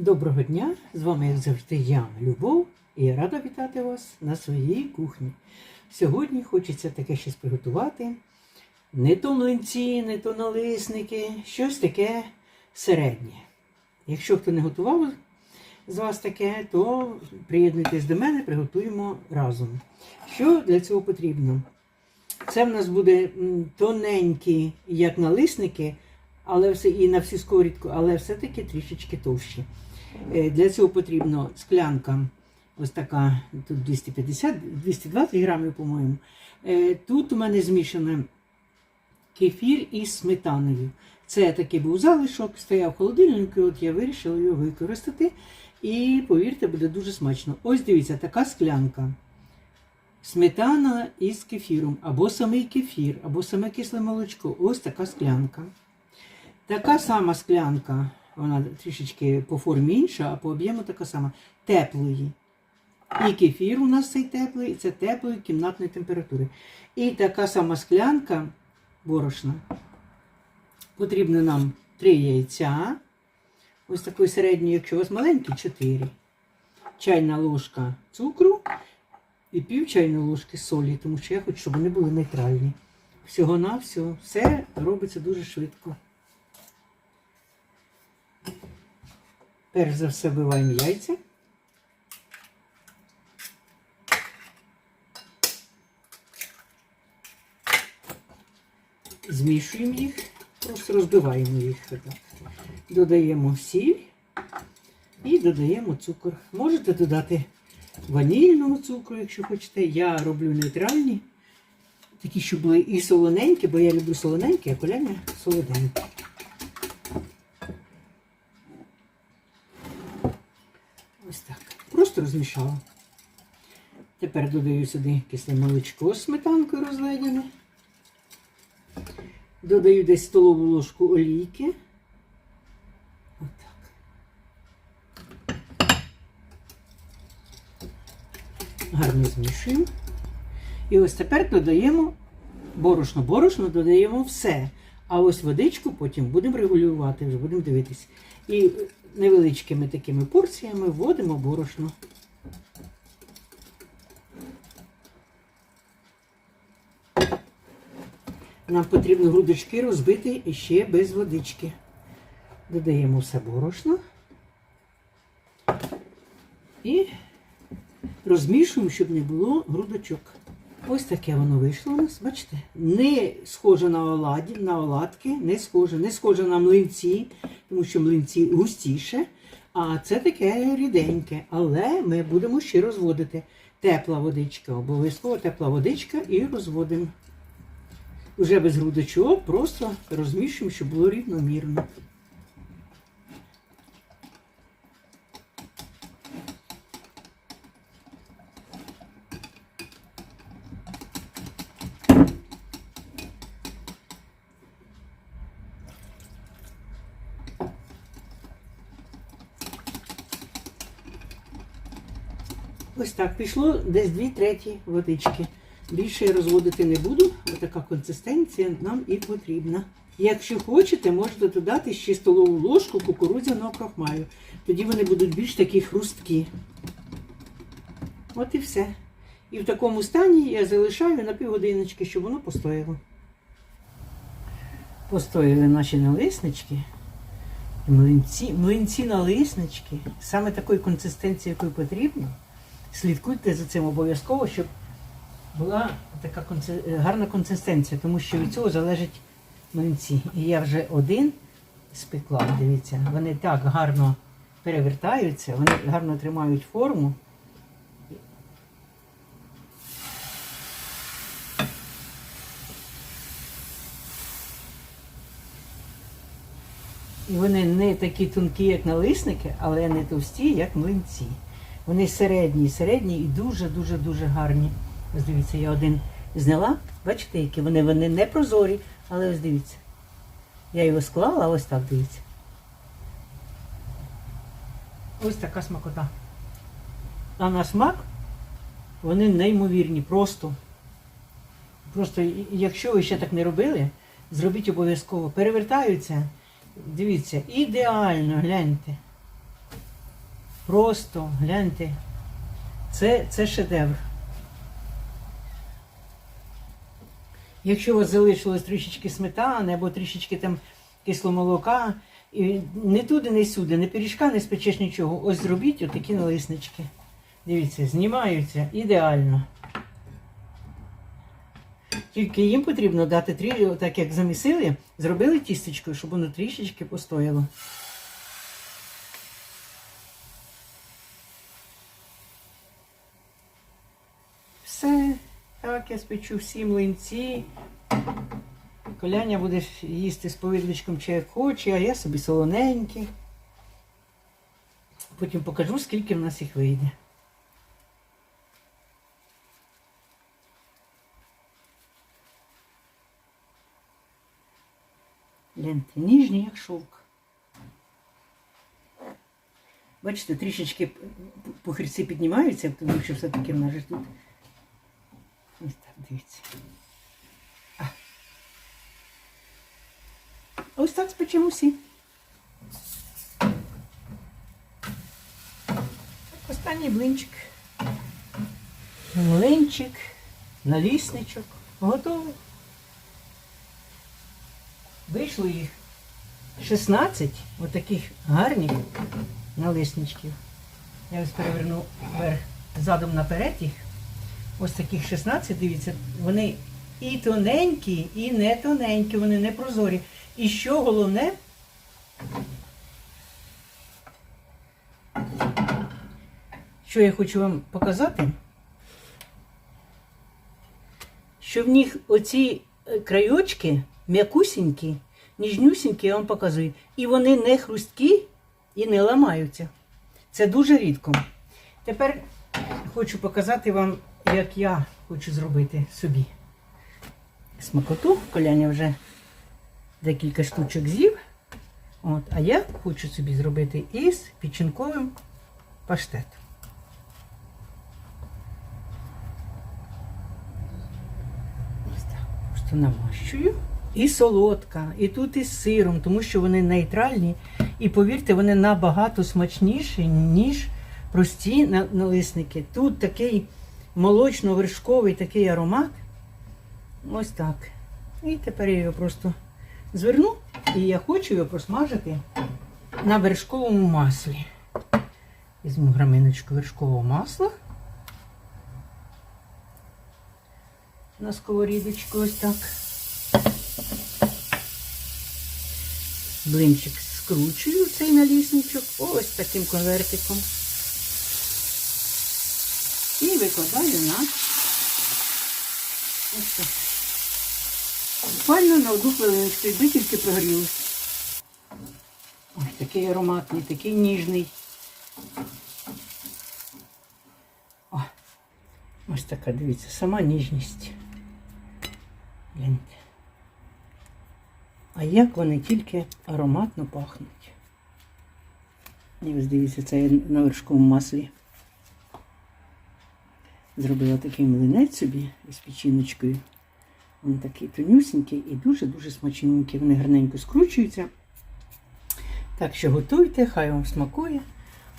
Доброго дня! З вами, як завжди, я, Любов, і я рада вітати вас на своїй кухні. Сьогодні хочеться таке щось приготувати. Не то млинці, не то налисники, щось таке середнє. Якщо хто не готував з вас таке, то приєднуйтесь до мене, приготуємо разом. Що для цього потрібно? Це в нас буде тоненькі, як налисники, але все і на всю сковорідку, але все-таки трішечки товщі. Е, Для цього потрібно склянка, ось така, тут 250, 220 грамів, по-моєму. Е, Тут у мене змішано кефір із сметаною. Це такий був залишок, стояв в холодильнику, от я вирішила його використати. І повірте, буде дуже смачно. Ось дивіться, така склянка. Сметана із кефіром, або самий кефір, або саме кисле молочко. Ось така склянка. Така сама склянка, вона трішечки по формі інша, а по об'єму така сама, теплої. І кефір у нас цей теплий, і це теплої кімнатної температури. І така сама склянка борошна. Потрібно нам 3 яйця. Ось такої середньої, якщо у вас маленький, 4. Чайна ложка цукру і пів чайної ложки солі, тому що я хочу, щоб вони були нейтральні. Всього-навсього все робиться дуже швидко. Перш за все вбиваємо яйця. Змішуємо їх, просто розбиваємо їх. Додаємо сіль і додаємо цукор. Можете додати ванільного цукру, якщо хочете. Я роблю нейтральні. Такі, щоб були і солоненькі, бо я люблю солоненькі, а коляня солоденькі. Ось так. Просто розмішала. Тепер додаю сюди кисле молочко з сметанкою розледяне. Додаю десь столову ложку олійки. Отак. Гарно змішуємо. І ось тепер додаємо борошно. Борошно додаємо все. А ось водичку потім будемо регулювати, вже будемо дивитись. І невеличкими такими порціями вводимо борошно. Нам потрібно грудочки розбити ще без водички. Додаємо все борошно і розмішуємо, щоб не було грудочок. Ось таке воно вийшло у нас, бачите? Не схоже на оладі, на оладки, не схоже, не схоже на млинці, тому що млинці густіше. А це таке ріденьке. Але ми будемо ще розводити. Тепла водичка, обов'язково тепла водичка і розводимо. Уже без грудочок, просто розмішуємо, щоб було рівномірно. Ось так пішло десь 2 треті водички. Більше я розводити не буду, така консистенція нам і потрібна. Якщо хочете, можете додати ще столову ложку кукурудзяного крохмалю. Тоді вони будуть більш такі хрусткі. От і все. І в такому стані я залишаю на півгодиночки, щоб воно постояло. Постояли наші налиснички. Млинці, млинці налиснички. Саме такої консистенції, якої потрібно. Слідкуйте за цим обов'язково, щоб була така гарна консистенція, тому що від цього залежить млинці. І я вже один спекла, дивіться, вони так гарно перевертаються, вони гарно тримають форму. І вони не такі тонкі, як налисники, але не товсті, як млинці. Вони середні, середні і дуже-дуже-дуже гарні. Ось дивіться, я один зняла. Бачите, які вони, вони не прозорі, але ось дивіться. Я його склала, ось так дивіться. Ось така смакота. А на смак вони неймовірні, просто. Просто, якщо ви ще так не робили, зробіть обов'язково. Перевертаються. Дивіться, ідеально, гляньте. Просто гляньте. Це, це шедевр. Якщо у вас залишилось трішечки сметани або трішечки там кисломолока, і не туди, не сюди, не пиріжка, не спечеш нічого. Ось зробіть отакі налиснички. Дивіться, знімаються ідеально. Тільки їм потрібно дати трі, так як замісили, зробили тістечко, щоб воно трішечки постояло. Все, так я спечу всі млинці. Коляня буде їсти з повидличком чи як хоче, а я собі солоненький. Потім покажу, скільки в нас їх вийде. Гляньте, ніжні, як шовк. Бачите, трішечки пухирці піднімаються, тому що все-таки в нас тут. Дивіться. Ось так спечемо всі. Останній блинчик. Млинчик, налісничок. Готово. Вийшло їх 16 отаких гарних налисничків. Я ось переверну вверх задом наперед їх. Ось таких 16, дивіться, вони і тоненькі, і не тоненькі, вони не прозорі. І що головне, що я хочу вам показати, що в них оці е, крайочки м'якусінькі, ніжнюсінькі, я вам показую. І вони не хрусткі і не ламаються. Це дуже рідко. Тепер хочу показати вам, як я хочу зробити собі смакоту. Коляня вже декілька штучок з'їв. От, а я хочу собі зробити із печінковим паштетом. Ось. І солодка, і тут із сиром, тому що вони нейтральні. І повірте, вони набагато смачніші, ніж прості налисники. Тут такий молочно-вершковий такий аромат. Ось так. І тепер я його просто зверну. І я хочу його просмажити на вершковому маслі. Візьму граминочку вершкового масла. На сковорідочку ось так. Блинчик скручую цей налісничок ось таким конвертиком. Викладаю на ось так. Буквально на одну хвилиночку, якби тільки прогрілося. Ой, такий ароматний, такий ніжний. О, ось така, дивіться, сама ніжність. Гляньте. А як вони тільки ароматно пахнуть. І ось дивіться, це на вершковому маслі. Зробила такий млинець собі з печіночкою. Він такий тонюсенький і дуже-дуже смачненький. Вони гарненько скручуються. Так що готуйте, хай вам смакує.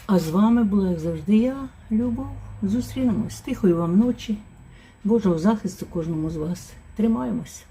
А з вами була, як завжди, я, Любов. Зустрінемось. Тихої вам ночі. Божого захисту кожному з вас. Тримаємось.